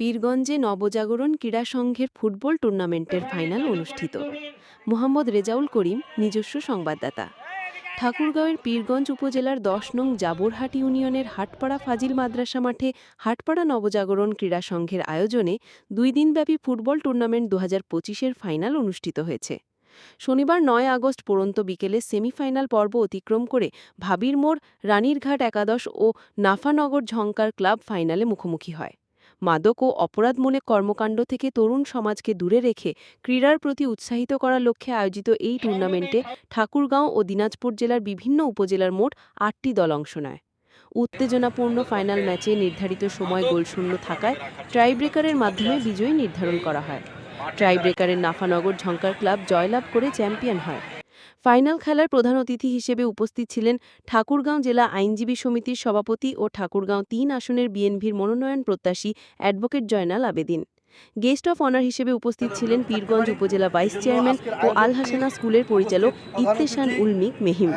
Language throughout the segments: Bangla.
পীরগঞ্জে নবজাগরণ ক্রীড়া সংঘের ফুটবল টুর্নামেন্টের ফাইনাল অনুষ্ঠিত। মোহাম্মদ রেজাউল করিম, নিজস্ব সংবাদদাতা। ঠাকুরগাঁওয়ের পীরগঞ্জ উপজেলার দশ নং জাবরহাট ইউনিয়নের হাটপাড়া ফাজিল মাদ্রাসা মাঠে হাটপাড়া নবজাগরণ ক্রীড়া সংঘের আয়োজনে দুই দিনব্যাপী ফুটবল টুর্নামেন্ট দু হাজার ফাইনাল অনুষ্ঠিত হয়েছে। শনিবার নয় আগস্ট পড়ন্ত বিকেলে সেমিফাইনাল পর্ব অতিক্রম করে ভাবির মোড়, রানীরঘাট একাদশ ও নাফানগর ঝঙ্কার ক্লাব ফাইনালে মুখোমুখি হয়। মাদক ও অপরাধমূলক কর্মকাণ্ড থেকে তরুণ সমাজকে দূরে রেখে ক্রীড়ার প্রতি উৎসাহিত করার লক্ষ্যে আয়োজিত এই টুর্নামেন্টে ঠাকুরগাঁও ও দিনাজপুর জেলার বিভিন্ন উপজেলার মোট আটটি দল অংশ নেয়। উত্তেজনাপূর্ণ ফাইনাল ম্যাচে নির্ধারিত সময় গোলশূন্য থাকায় ট্রাইব্রেকারের মাধ্যমে বিজয়ী নির্ধারণ করা হয়। ট্রাইব্রেকারের নাফানগর ঝঙ্কার ক্লাব জয়লাভ করে চ্যাম্পিয়ন হয়। ফাইনাল খেলার প্রধান অতিথি হিসেবে উপস্থিত ছিলেন ঠাকুরগাঁও জেলা আইনজীবী সমিতির সভাপতি ও ঠাকুরগাঁও তিন আসনের বিএনভির মনোনয়ন প্রত্যাশী advocate Joynal Abedin. Guest of honour হিসেবে উপস্থিত ছিলেন পীরগঞ্জ উপজেলা ভাইস চেয়ারম্যান ও আল হাসানা স্কুলের পরিচালক ইত্তেশান উলমিক মেহিম।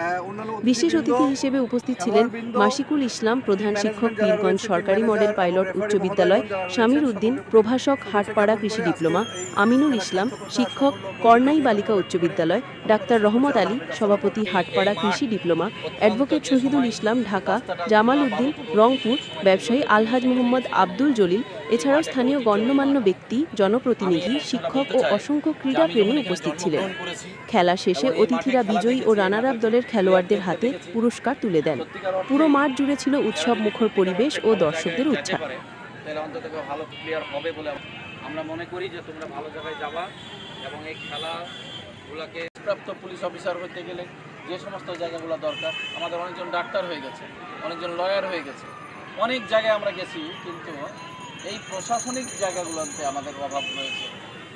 বিশেষ অতিথি হিসেবে উপস্থিত ছিলেন মাসিকুল ইসলাম, প্রধান শিক্ষক পীরগঞ্জ সরকারি মডেল পাইলট উচ্চ বিদ্যালয় শামির উদ্দিন, প্রভাষক হাটপাড়া কৃষি ডিপ্লোমা, আমিনুল ইসলাম, শিক্ষক কর্নাই বালিকা উচ্চ বিদ্যালয়, ডাক্তার রহমত আলী, সভাপতি হাটপাড়া কৃষি ডিপ্লোমা, অ্যাডভোকেট শহীদুল ইসলাম, ঢাকা, জামাল উদ্দিন, রংপুর, ব্যবসায়ী আলহাজ মোহাম্মদ আব্দুল জলিল এছাড়াও স্থানীয় গণ্যমান্য ব্যক্তি জনপ্রতিনিধি শিক্ষক ও অসংখ্য ক্রীড়াপ্রেমী উপস্থিত ছিলেন। খেলা শেষে অতিথিরা বিজয়ী ও রানার আপ দলের খেলোয়াড়দের হাতে পুরস্কার তুলে দেন। পুরো মাঠ জুড়ে ছিল উৎসব মুখর পরিবেশ ও দর্শকদের ভালো প্লেয়ার হবে বলে আমরা মনে করি যে তোমরা ভালো জায়গায় যাবা এবং এই খেলাগুলোকে প্রাপ্ত পুলিশ অফিসার হতে গেলে যে সমস্ত জায়গাগুলো দরকার আমাদের অনেকজন ডাক্তার হয়ে গেছে অনেকজন লয়ার হয়ে গেছে। অনেক জায়গায় আমরা গেছি কিন্তু এই প্রশাসনিক জায়গাগুলোতে আমাদের অভাব রয়েছে।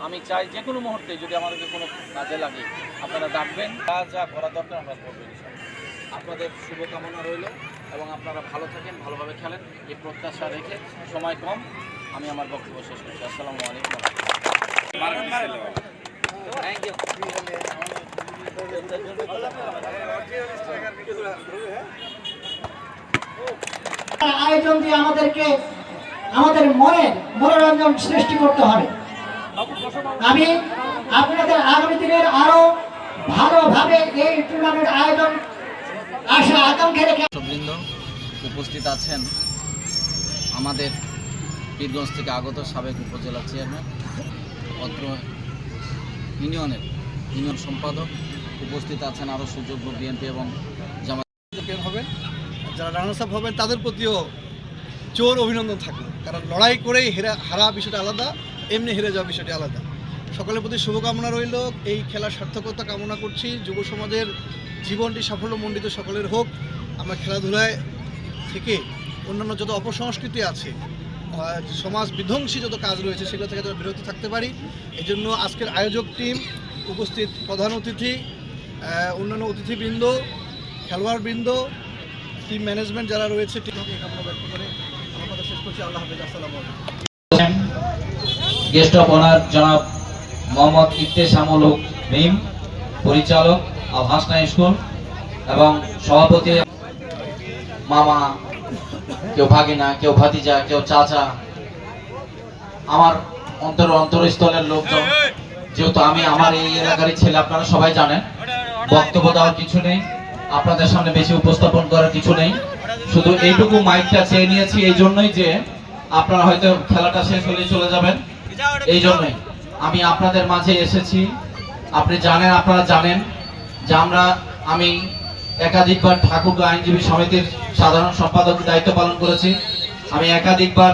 আমি চাই যে কোনো মুহূর্তে যদি আমাদেরকে কোনো কাজে লাগে, আপনারা ডাকবেন। যা যা করা দরকার আমরা করব আপনাদের শুভকামনা রইল এবং আপনারা ভালো থাকেন, ভালোভাবে খেলেন। এই প্রত্যাশা রেখে সময় কম। আমি আমার বক্তব্য শেষ করছি। আসসালামু আলাইকুম আয়োজন দিয়ে আমাদেরকে আমাদের মনে মনোরঞ্জন সৃষ্টি করতে হবে। আমি আপনাদের আগামী দিনের আরও ভালোভাবে এই টুর্নামেন্ট আয়োজন আশা আকাঙ্ক্ষা রেখে বৃন্দ উপস্থিত আছেন আমাদের পীরগঞ্জ থেকে আগত সাবেক উপজেলা চেয়ারম্যান অত্র ইউনিয়নের ইউনিয়ন সম্পাদক উপস্থিত আছেন আরও সুযোগ্য বিএনপি এবং জামাত। হবেন যারা রানার্স আপ হবেন তাদের প্রতিও জোর অভিনন্দন থাকল। কারণ লড়াই করেই হেরা হারা বিষয়টা আলাদা, এমনি হেরে যাওয়া বিষয়টি আলাদা। সকলের প্রতি শুভকামনা রইল। এই খেলার সার্থকতা কামনা করছি। যুব সমাজের জীবনটি সাফল্যমণ্ডিত সকলের হোক। আমরা খেলাধুলায় থেকে অন্যান্য যত অপসংস্কৃতি আছে সমাজ বিধ্বংসী যত কাজ রয়েছে, সেগুলো থেকে যেন বিরত থাকতে পারি। এই জন্য আজকের আয়োজক টিম, উপস্থিত প্রধান অতিথি অন্যান্য অতিথিবৃন্দ, খেলোয়াড়বৃন্দ টিম ম্যানেজমেন্ট যারা রয়েছে টিম কামনা ব্যক্ত করে গেস্ট অফ অনার জনাব মোহাম্মদ ইত্তেশামুল হক মিম পরিচালক আল হাসনা স্কুল এবং সভাপতি মামা, কেউ ভাগিনা, কেউ ভাতিজা, কেউ চাচা, আমার অন্তর অন্তরস্থলের লোকজন, যেহেতু আমি আমার এই এলাকারই ছেলে, আপনারা সবাই জানেন, বক্তব্য দেওয়ার কিছু নেই, আপনাদের সামনে বেশি উপস্থাপন করার কিছু নেই। শুধু এইটুকু মাইকটা চেয়ে নিয়েছি এই জন্যই যে আপনারা হয়তো খেলাটা শেষ হলেই চলে যাবেন। এই জন্যই আমি আপনাদের মাঝে এসেছি। আপনি জানেন, আপনারা জানেন যে আমরা, আমি একাধিকবার ঠাকুর আইনজীবী সমিতির সাধারণ সম্পাদক দায়িত্ব পালন করেছি। আমি একাধিকবার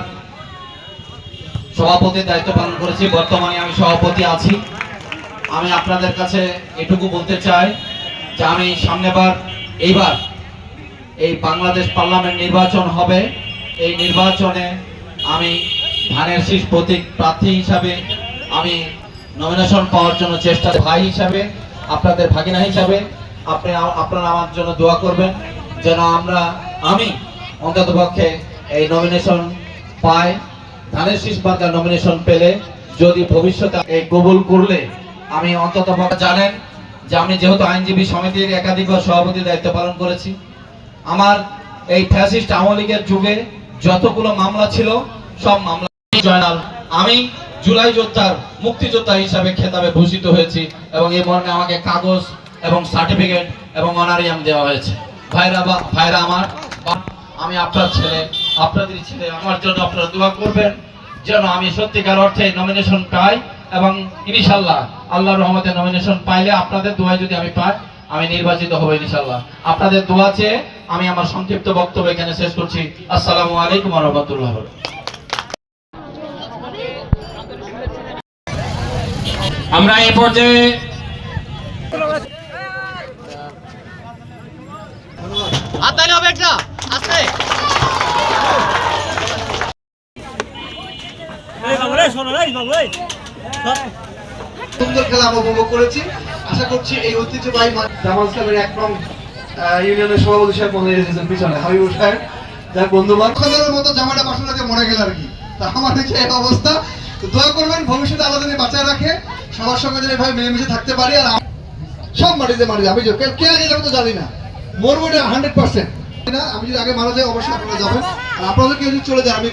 সভাপতির দায়িত্ব পালন করেছি। বর্তমানে আমি সভাপতি আছি। আমি আপনাদের কাছে এটুকু বলতে চাই যে আমি সামনেবার, এইবার এই বাংলাদেশ পার্লামেন্ট নির্বাচন হবে। এই নির্বাচনে আমি ধানের শীষ প্রতীক প্রার্থী হিসাবে, আমি নমিনেশন পাওয়ার জন্য চেষ্টা ভাই হিসাবে, আপনাদের ভাগিনা হিসাবে, আপনি আপনারা আমার জন্য দোয়া করবেন যেন আমরা, আমি অন্তত পক্ষে এই নমিনেশন পাই। ধানের শীষ বার্তা নমিনেশন পেলে যদি ভবিষ্যতে এই কবুল করলে, আমি অন্তত জানেন যে আমি যেহেতু আইনজীবী সমিতির একাধিক সভাপতির দায়িত্ব পালন করেছি আমার এই ফ্যাসিস্ট আওয়ামী লীগের যুগে যতগুলো মামলা ছিল, সব মামলা জয়নাল। আমি জুলাই যোদ্ধার, মুক্তিযোদ্ধা হিসাবে খেতাবে ভূষিত হয়েছি এবং এই মর্মে আমাকে কাগজ এবং সার্টিফিকেট এবং অনারিয়াম দেওয়া হয়েছে। ভাইরা বা, ভাইরা আমার আমি আপনার ছেলে আপনাদের ছেলে, আমার জন্য আপনারা দোয়া করবেন যেন আমি সত্যিকার অর্থে নমিনেশন পাই এবং ইনশাল্লাহ আল্লাহর রহমতে নমিনেশন পাইলে আপনাদের দোয়ায় যদি আমি পাই আমি নির্বাচিত হব ইনশাল্লাহ আপনাদের দোয়া চেয়ে আমি আমার সংক্ষিপ্ত বক্তব্য এখানে শেষ করছি। আসসালামু আলাইকুম রহমতুল্লাহ আমরা এ পর্যায়ে সুন্দর খেলা আমরা উপভোগ করেছি। আশা করছি এই ঐতিহ্যবাহী জামাল ইসলামের এক নং ইউনিয়নের সভাপতি সাহেব মনে রেখেছেন পিছনে, হাবিবুর সাহেব। যার বন্ধু বান্ধবের মতো জামাটা বাসনাতে মরে গেল আর কি। তা আমার হচ্ছে এই অবস্থা, তো দোয়া করবেন, ভবিষ্যতে আল্লাহ যেন বাঁচায় রাখে, সবার সঙ্গে যেন এভাবে মিলেমিশে থাকতে পারি, আর সব মাটিতে মারি আমি কে আগে যাবে তো জানি না। মরবো এটা হান্ড্রেড পার্সেন্ট না, আমি যদি আগে মারা যাই, অবশ্যই আপনারা যাবেন। আর আপনাদের কেউ যদি চলে যায়, আমি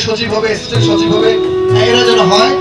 সচিব হবে অ্যাসিস্ট্যান্ট সচিব হবে এরা যেন হয়